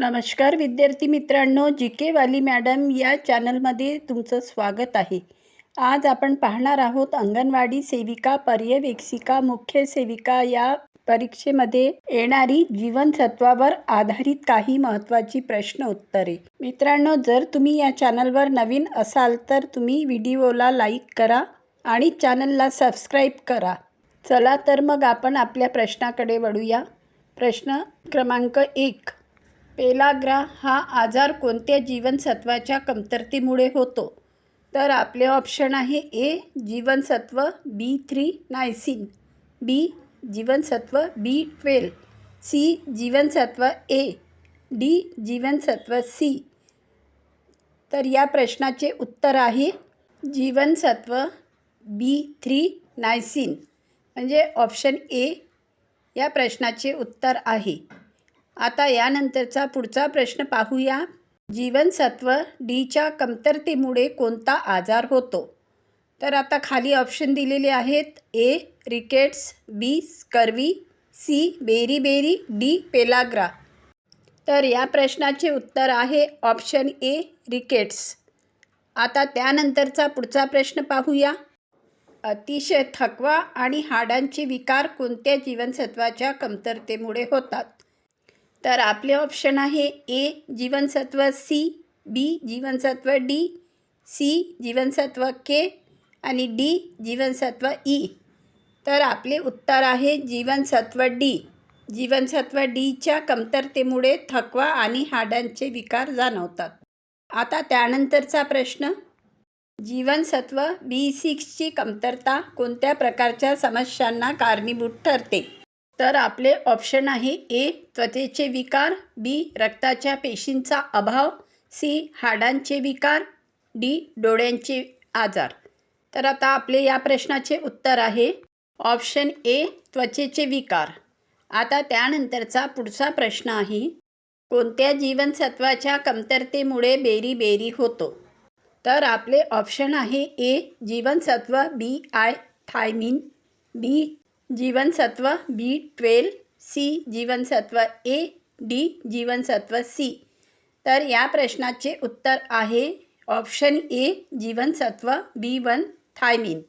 नमस्कार विद्यार्थी मित्रांनो जी के वाली मॅडम या चॅनलमध्ये तुमचं स्वागत आहे. आज आपण पाहणार आहोत अंगणवाडी सेविका पर्यवेक्षिका मुख्य सेविका या परीक्षेमध्ये येणारी जीवनसत्वावर आधारित काही महत्त्वाची प्रश्न उत्तरे. मित्रांनो जर तुम्ही या चॅनलवर नवीन असाल तर तुम्ही व्हिडिओला लाईक करा आणि चॅनलला सबस्क्राईब करा. चला तर मग आपण आपल्या प्रश्नाकडे वळूया. प्रश्न क्रमांक एक. पेलाग्रा हा आजार कोणत्या जीवनसत्वाच्या कमतरतेमुळे होतो? तर आपले ऑप्शन आहे ए जीवनसत्व बी थ्री नायसिन बी जीवनसत्व बी ट्वेल्व सी जीवनसत्व ए डी जीवनसत्व सी तर या प्रश्नाचे उत्तर आहे जीवनसत्व बी थ्री नायसिन म्हणजे ऑप्शन ए या प्रश्नाचे उत्तर आहे. आता यानंतरचा पुढचा प्रश्न पाहूया. जीवनसत्व डीच्या कमतरतेमुळे कोणता आजार होतो? तर आता खाली ऑप्शन दिलेले आहेत. A rickets B scurvy C beriberi D pellagra तर या प्रश्नाचे उत्तर आहे ऑप्शन ए रिकेट्स आता त्यानंतरचा पुढचा प्रश्न पाहूया. अतिशय थकवा आणि हाडांचे विकार कोणत्या जीवनसत्वाच्या कमतरतेमुळे होतात? तर आपले ऑप्शन आहे ए जीवनसत्व सी बी जीवनसत्व डी सी जीवनसत्व के आणि डी जीवनसत्व ई तर आपले उत्तर आहे जीवनसत्व डी जीवनसत्व डीच्या कमतरतेमुळे थकवा आणि हाडांचे विकार जाणवतात. आता त्यानंतरचा प्रश्न. जीवनसत्व बी सिक्सची कमतरता कोणत्या प्रकारच्या समस्यांना कारणीभूत ठरते? तर आपले ऑप्शन आहे ए त्वचेचे विकार बी रक्ताच्या पेशींचा अभाव सी हाडांचे विकार डी डोळ्यांचे आजार. तर आता आपले या प्रश्नाचे उत्तर आहे. ऑप्शन ए त्वचेचे विकार. आता त्यानंतरचा पुढचा प्रश्न आहे. कोणत्या जीवनसत्वाच्या कमतरतेमुळे बेरी बेरी होतो? तर आपले ऑप्शन आहे ए जीवनसत्व बी आय थायमिन बी जीवनसत्व बी ट्वेल्व सी जीवनसत्व ए डी जीवनसत्व सी. तर या प्रश्नाचे उत्तर आहे ऑप्शन ए जीवनसत्व बी वन थायमिन.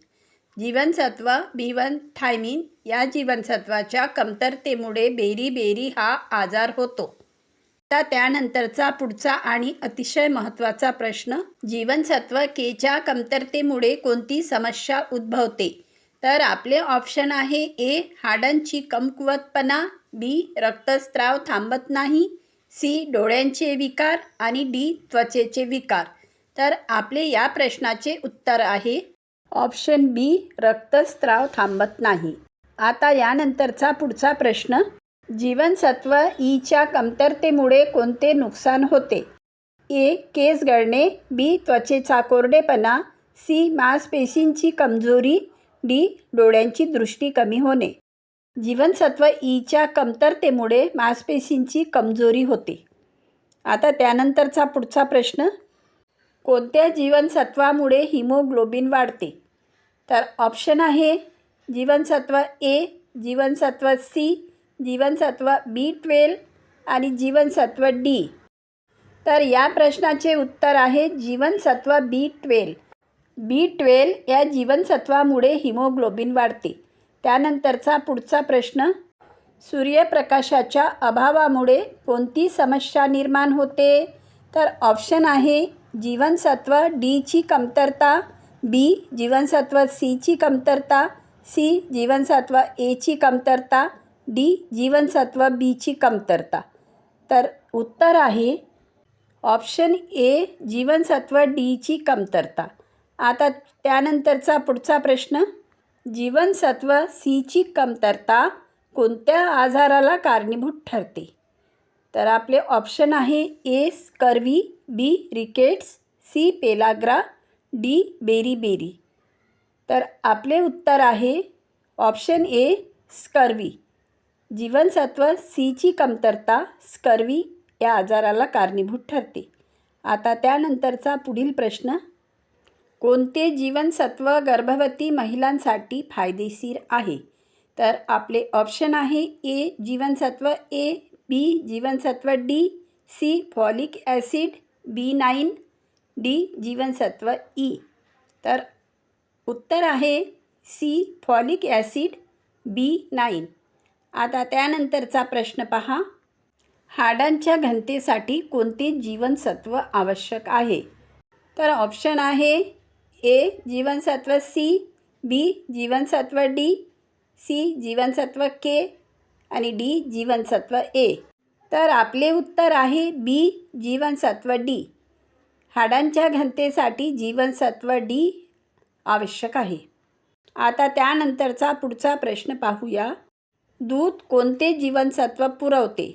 जीवनसत्व बी वन थायमिन या जीवनसत्वाच्या कमतरतेमुळे बेरी बेरी हा आजार होतो. आता त्यानंतरचा पुढचा आणि अतिशय महत्त्वाचा प्रश्न जीवनसत्व केच्या कमतरतेमुळे कोणती समस्या उद्भवते? तर आपले ऑप्शन आहे ए हाडांची कमकुवतपणा बी रक्तस्राव थांबत नाही सी डोळ्यांचे विकार आणि डी त्वचेचे विकार. तर आपले या प्रश्नाचे उत्तर आहे ऑप्शन बी रक्तस्राव थांबत नाही. आता यानंतरचा पुढचा प्रश्न जीवनसत्व ईच्या कमतरतेमुळे कोणते नुकसान होते? ए केस गळणे बी त्वचेचा कोरडेपणा सी मांसपेशींची कमजोरी डी डोळ्यांची दृष्टी कमी होणे. जीवनसत्व ईच्या कमतरतेमुळे मांसपेशींची कमजोरी होते. आता त्यानंतरचा पुढचा प्रश्न. कोणत्या जीवनसत्वामुळे हिमोग्लोबिन वाढते? तर ऑप्शन आहे जीवनसत्व ए जीवनसत्व सी जीवनसत्व बी ट्वेल्व आणि जीवनसत्व डी. तर या प्रश्नाचे उत्तर आहे जीवनसत्व बी ट्वेल्व. बी ट्वेल्व या जीवनसत्वामुळे हिमोग्लोबिन वाढते. त्यानंतरचा पुढचा प्रश्न सूर्यप्रकाशाच्या अभावामुळे कोणती समस्या निर्माण होते? तर ऑप्शन आहे जीवनसत्व डीची कमतरता बी जीवनसत्व सीची कमतरता सी जीवनसत्व एची कमतरता डी जीवनसत्व बीची कमतरता. तर उत्तर आहे ऑप्शन ए जीवनसत्व डीची कमतरता. आता त्यानंतरचा पुढचा प्रश्न. जीवनसत्व सीची कमतरता कोणत्या आजाराला कारणीभूत ठरते? तर आपले ऑप्शन आहे A scurvy B rickets C pellagra D beriberi तर आपले उत्तर आहे ऑप्शन ए स्कर्वी जीवनसत्व सीची कमतरता स्कर्वी या आजाराला कारणीभूत ठरते. आता त्यानंतरचा पुढील प्रश्न. कोणते जीवनसत्व गर्भवती महिलांसाठी फायदेशीर आहे? तर आपले ऑप्शन आहे ए जीवनसत्व ए बी जीवनसत्व D C folic acid B nine D जीवनसत्व ई तर उत्तर आहे C folic acid B nine आता त्यानंतरचा प्रश्न पहा. हाडांच्या घनतेसाठी कोणते जीवनसत्व आवश्यक आहे? तर ऑप्शन आहे ए जीवनसत्व सी बी जीवनसत्व डी सी जीवनसत्व के आणि डी जीवनसत्व ए तर आपले उत्तर आहे बी जीवनसत्व डी हाडांच्या घनतेसाठी जीवनसत्व डी आवश्यक आहे. आता त्यानंतरचा पुढचा प्रश्न पाहूया. दूध कोणते जीवनसत्व पुरवते?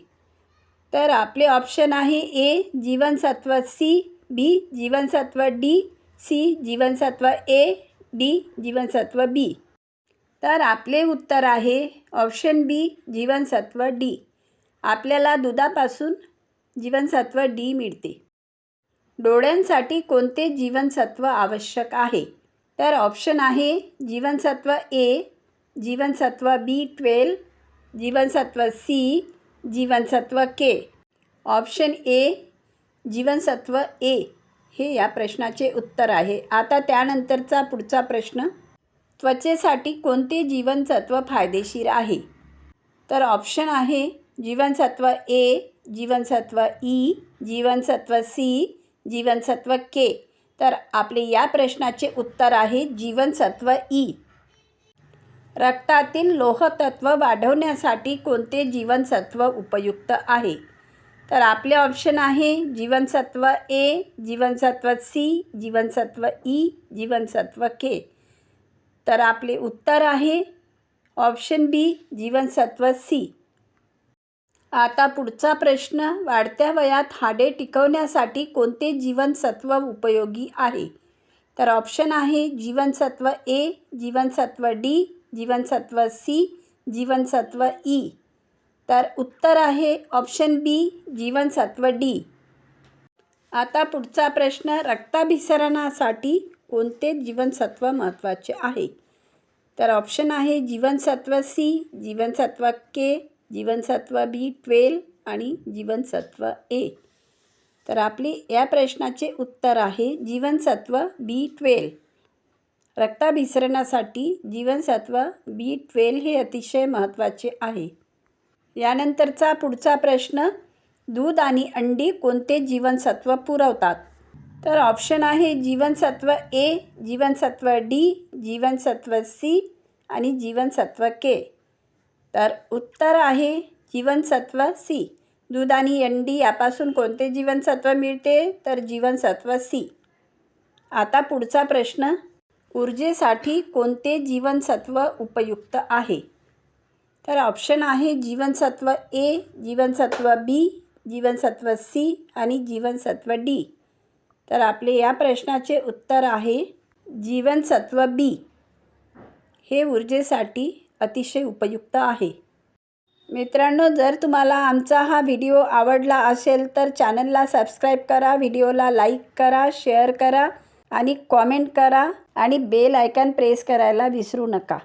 तर आपले ऑप्शन आहे ए जीवनसत्व सी बी जीवनसत्व डी सी जीवनसत्व ए डी जीवनसत्व बी. तर आपले उत्तर आहे ऑप्शन बी जीवनसत्व डी. आपल्याला दुधापासून जीवनसत्व डी मिळते. डोळ्यांसाठी कोणते जीवनसत्व आवश्यक आहे? तर ऑप्शन आहे जीवनसत्व ए जीवनसत्व बी ट्वेल्व जीवनसत्व सी जीवनसत्व के. ऑप्शन ए जीवनसत्व ए. हे या प्रश्नाचे उत्तर आहे. आता त्यानंतरचा पुढचा प्रश्न त्वचेसाठी कोणते जीवनसत्व फायदेशीर आहे? तर ऑप्शन आहे जीवनसत्व ए जीवनसत्व ई जीवनसत्व सी जीवनसत्व के तर आपले या प्रश्नाचे उत्तर आहे जीवनसत्व ई रक्तातील लोहतत्व वाढवण्यासाठी कोणते जीवनसत्व उपयुक्त आहे? तर आपले ऑप्शन आहे जीवनसत्व ए जीवनसत्व सी जीवनसत्व ई जीवनसत्व के तर आपले उत्तर आहे ऑप्शन बी जीवनसत्व सी आता पुढचा प्रश्न वाढत्या वयात हाडे टिकवण्यासाठी कोणते जीवनसत्व उपयोगी आहे? तर ऑप्शन आहे जीवनसत्व ए जीवनसत्व डी जीवनसत्व सी जीवनसत्व ई तर उत्तर आहे ऑप्शन बी जीवनसत्व डी. आता पुढचा प्रश्न रक्ताभिसरणासाठी कोणते जीवनसत्व महत्त्वाचे आहे? तर ऑप्शन आहे जीवनसत्व सी जीवनसत्व के जीवनसत्व बी ट्वेल्व आणि जीवनसत्व ए. तर आपली या प्रश्नाचे उत्तर आहे जीवनसत्व बी ट्वेल्व. रक्ताभिसरणासाठी जीवनसत्व बी ट्वेल्व हे अतिशय महत्त्वाचे आहे. यानंतरचा पुढचा प्रश्न दूध आणि अंडी कोणते जीवनसत्व पुरवतात? तर ऑप्शन आहे जीवनसत्व ए जीवनसत्व डी जीवनसत्व सी आणि जीवनसत्व के तर उत्तर आहे जीवनसत्व सी दूध आणि अंडी यापासून कोणते जीवनसत्व मिळते? तर जीवनसत्व सी आता पुढचा प्रश्न ऊर्जेसाठी कोणते जीवनसत्व उपयुक्त आहे? तर ऑप्शन आहे जीवनसत्व ए जीवनसत्व बी जीवनसत्व सी आणि जीवनसत्व डी तर आपले या प्रश्नाचे उत्तर आहे जीवनसत्व बी हे ऊर्जेसाठी अतिशय उपयुक्त आहे. मित्रांनो जर तुम्हाला आमचा हा व्हिडिओ आवडला असेल तर चॅनलला सबस्क्राईब करा व्हिडिओला लाईक करा शेअर करा आणि कॉमेंट करा आणि बेल आयकॉन प्रेस करायला विसरू नका.